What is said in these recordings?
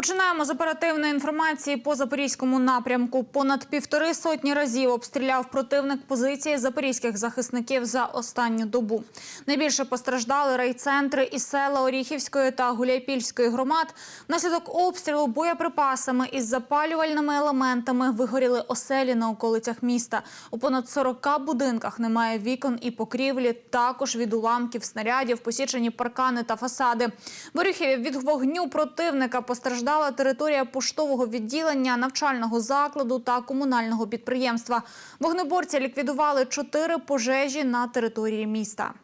Починаємо з оперативної інформації по запорізькому напрямку. Понад півтори сотні разів обстріляв противник позиції запорізьких захисників за останню добу. Найбільше постраждали райцентри і села Оріхівської та Гуляйпільської громад. Внаслідок обстрілу боєприпасами із запалювальними елементами вигоріли оселі на околицях міста. У понад 40 будинках немає вікон і покрівлі. Також від уламків снарядів посічені паркани та фасади. В Оріхіві від вогню противника постраждала територія поштового відділення, навчального закладу та комунального підприємства. Вогнеборці ліквідували чотири пожежі на території міста.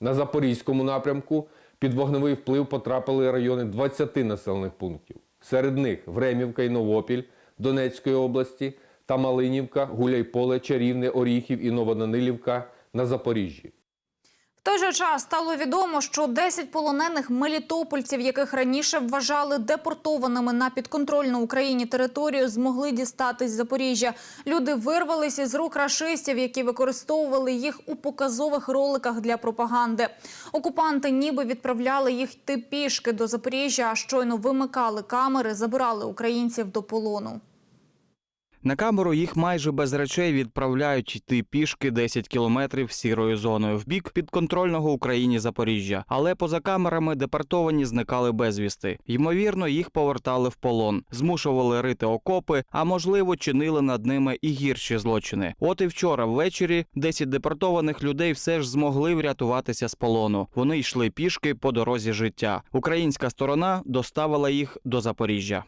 На Запорізькому напрямку під вогневий вплив потрапили райони 20 населених пунктів. Серед них Времівка і Новопіль Донецької області та Малинівка, Гуляйполе, Чарівне, Оріхів і Новоданилівка на Запоріжжі. Той же час стало відомо, що 10 полонених мелітопольців, яких раніше вважали депортованими на підконтрольну Україні територію, змогли дістатись з Запоріжжя. Люди вирвались із рук рашистів, які використовували їх у показових роликах для пропаганди. Окупанти ніби відправляли їх йти до Запоріжжя, а щойно вимикали камери, забирали українців до полону. На камеру їх майже без речей відправляють йти пішки 10 кілометрів сірою зоною в бік підконтрольного Україні Запоріжжя. Але поза камерами депортовані зникали безвісти. Ймовірно, їх повертали в полон, змушували рити окопи, а можливо, чинили над ними і гірші злочини. От і вчора ввечері 10 депортованих людей все ж змогли врятуватися з полону. Вони йшли пішки по дорозі життя. Українська сторона доставила їх до Запоріжжя.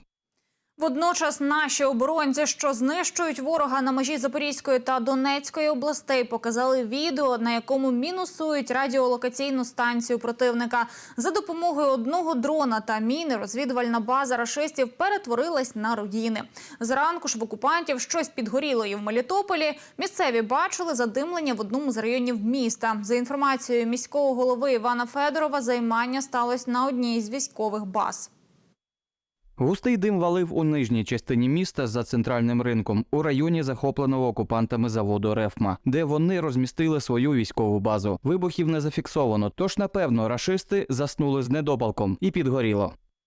Водночас наші оборонці, що знищують ворога на межі Запорізької та Донецької областей, показали відео, на якому мінусують радіолокаційну станцію противника. За допомогою одного дрона та міни розвідувальна база рашистів перетворилась на руїни. Зранку ж в окупантів щось підгоріло і в Мелітополі. Місцеві бачили задимлення в одному з районів міста. За інформацією міського голови Івана Федорова, займання сталося на одній із військових баз. Густий дим валив у нижній частині міста за центральним ринком у районі захопленого окупантами заводу Рефма, де вони розмістили свою військову базу. Вибухів не зафіксовано, тож напевно рашисти заснули з недопалком і підгоріло.